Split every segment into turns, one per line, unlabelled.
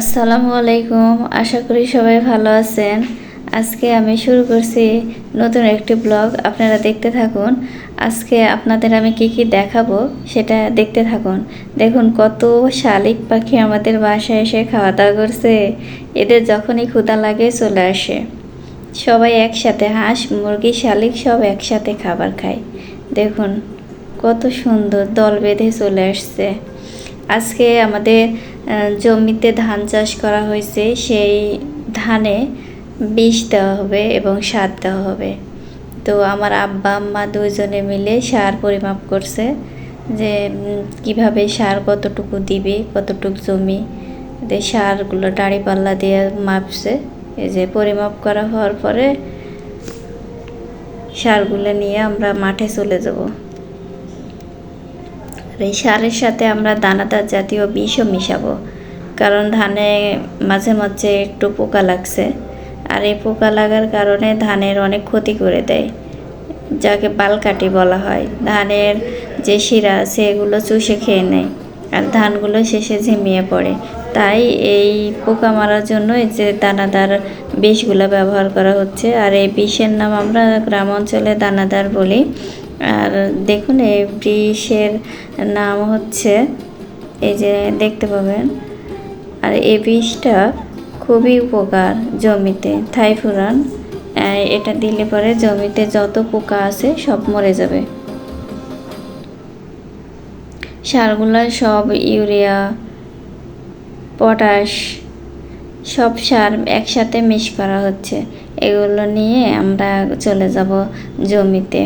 আসসালামু আলাইকুম। আশা করি সবাই ভালো আছেন। আজকে আমি শুরু করছি নতুন একটি ব্লগ। আপনারা দেখতে থাকুন। আজকে আপনাদের আমি কি কি দেখাবো সেটা দেখতে থাকুন। দেখুন কত শালিক পাখি আমাদের বাসায় এসে খাওয়া দাওয়া করছে। এদের যখনই ক্ষুধা লাগে চলে আসে। সবাই একসাথে হাঁস, মুরগি, শালিক সব একসাথে খাবার খায়। দেখুন কত সুন্দর দল বেঁধে চলে আসছে। আজকে আমাদের জমিতে ধান চাষ করা হয়েছে, সেই ধানে বিষ দেওয়া হবে এবং সার দেওয়া হবে। তো আমার আব্বা, আম্মা দুজনে মিলে সার পরিমাপ করছে যে কীভাবে সার কতটুকু দিবে, কতটুকু জমি। সারগুলো দাঁড়িপাল্লা দিয়ে মাপছে। এই যে পরিমাপ করা হওয়ার পরে সারগুলো নিয়ে আমরা মাঠে চলে যাব। এই সারের সাথে আমরা দানাদার জাতীয় বিষও মিশাবো, কারণ ধানে মাঝে মাঝে একটু পোকা লাগছে। আর এই পোকা লাগার কারণে ধানের অনেক ক্ষতি করে দেয়, যাকে বালকাটি বলা হয়। ধানের যে শিরা আছে এগুলো চুষে খেয়ে নেয়, আর ধানগুলো শেষে ঝিমিয়ে পড়ে। তাই এই পোকা মারার জন্য এই যে দানাদার বিষগুলো ব্যবহার করা হচ্ছে, আর এই বিষের নাম আমরা গ্রাম অঞ্চলে দানাদার বলি। আর দেখুন, এই বিষের নাম হচ্ছে, এই যে দেখতে পাবেন, আর এই বিষটা খুবই উপকার জমিতে, থাইফুরান। এটা দিলে পরে জমিতে যত পোকা আছে সব মরে যাবে। সারগুলো সব ইউরিয়া, পটাশ, সব সার একসাথে মিশ করা হচ্ছে। এগুলো নিয়ে আমরা চলে যাব জমিতে।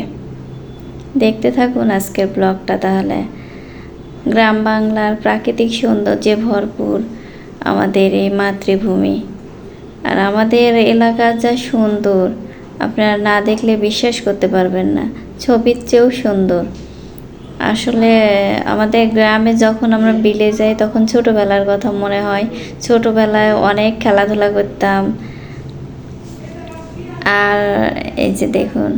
দেখতে থাকুন আজকের ব্লগটা তাহলে। গ্রাম বাংলার প্রাকৃতিক সৌন্দর্যে ভরপুর আমাদের এই মাতৃভূমি। আর আমাদের এলাকা যা সুন্দর, আপনারা না দেখলে বিশ্বাস করতে পারবেন না, ছবির চেয়েও সুন্দর। আসলে আমাদের গ্রামে যখন আমরা বিলে যাই, তখন ছোটোবেলার কথা মনে হয়। ছোটোবেলায় অনেক খেলাধুলা করতাম। আর এই যে দেখুন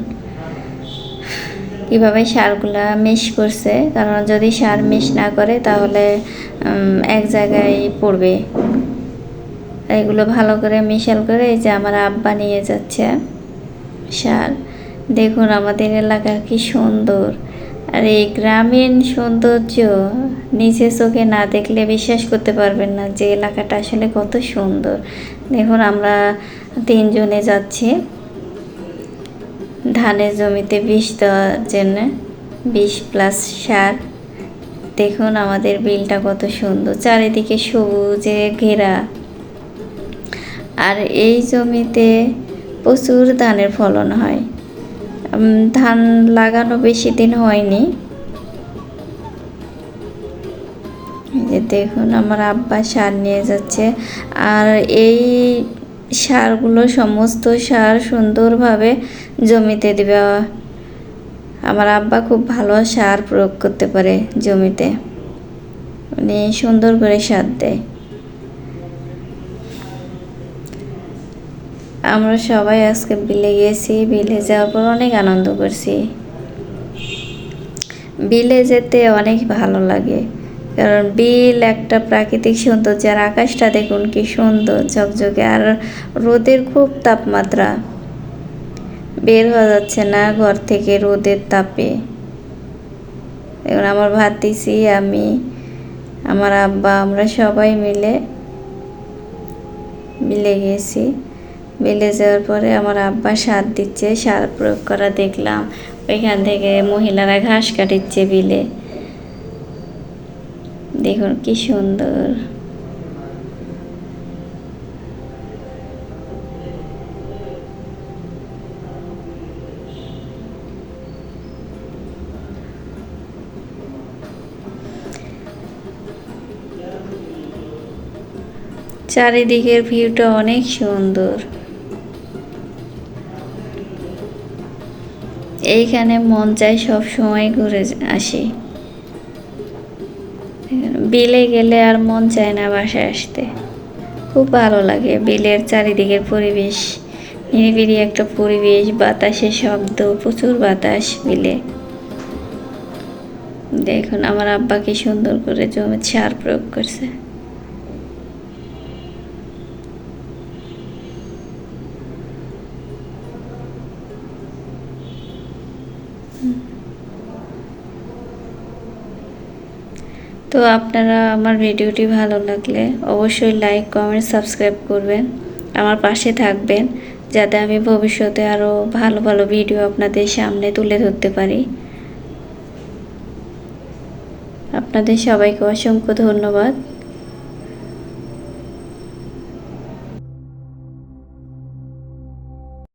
কীভাবে সারগুলা মিশ করছে। কারণ যদি সার মিশ না করে, তাহলে এক জায়গায় পড়বে। এগুলো ভালো করে মিশাল করে এই যে আমার আব্বা নিয়ে যাচ্ছে সার। দেখুন আমাদের এলাকা কি সুন্দর। আর এই গ্রামীণ সৌন্দর্য নিচে চোখে না দেখলে বিশ্বাস করতে পারবেন না যে এলাকাটা আসলে কত সুন্দর। দেখুন আমরা তিনজনে যাচ্ছি। ধানের জমিতে বিষ দেওয়ার জন্য বিষ প্লাস সার। দেখুন আমাদের বিলটা কত সুন্দর। চারিদিকে সবুজে ঘেরা। আর এই জমিতে প্রচুর ধানের ফলন হয়। ধান লাগানো বেশি দিন হয়নি। যে দেখুন, আমার আব্বা সার নিয়ে যাচ্ছে। আর এই সারগুলো সমস্ত সার সুন্দরভাবে জমিতে দেবে। আমার আব্বা খুব ভালো সার প্রয়োগ করতে পারে জমিতে। উনি সুন্দর করে সার দেয়। আমরা সবাই আজকে বিলে গেছি, বিলে যাওয়ার পর অনেক আনন্দ করছি। বিলে যেতে অনেক ভালো লাগে। কারণ বিল একটা প্রাকৃতিক সৌন্দর্য আর আকাশটা দেখুন কি সুন্দর ঝকঝকে আর রোদের খুব তাপমাত্রা। বের হওয়া যাচ্ছে না ঘর থেকে রোদের তাপে। দেখুন আমার ভাতিসি আমি, আমার আব্বা, আমরা সবাই মিলে বিলে গেছি। বিলে যাওয়ার পরে আমার আব্বা সার দিচ্ছে, সার প্রয়োগ করা দেখলাম। ওইখান থেকে মহিলারা ঘাস কাটিচ্ছে বিলে। দেখুন কি সুন্দর। চারিদিকের ভিউটা অনেক সুন্দর। এইখানে মন চাই সব সময় ঘুরে আসি। বিলে গেলে আর মন চায় না বাসায় আসতে। খুব ভালো লাগে বিলের চারিদিকের পরিবেশ, নিরিবিলি একটা পরিবেশ, বাতাসে শব্দ, প্রচুর বাতাস বিলে। দেখুন আমার আব্বাকে সুন্দর করে জমি সার প্রয়োগ করছে। হুম। তো আপনারা আমার ভিডিওটি ভালো লাগলে অবশ্যই লাইক কমেন্ট সাবস্ক্রাইব করবেন। আমার পাশে থাকবেন যাতে আমি ভবিষ্যতে আরও ভালো ভালো ভিডিও আপনাদের সামনে তুলে ধরতে পারি। আপনাদের সবাইকে অসংখ্য ধন্যবাদ।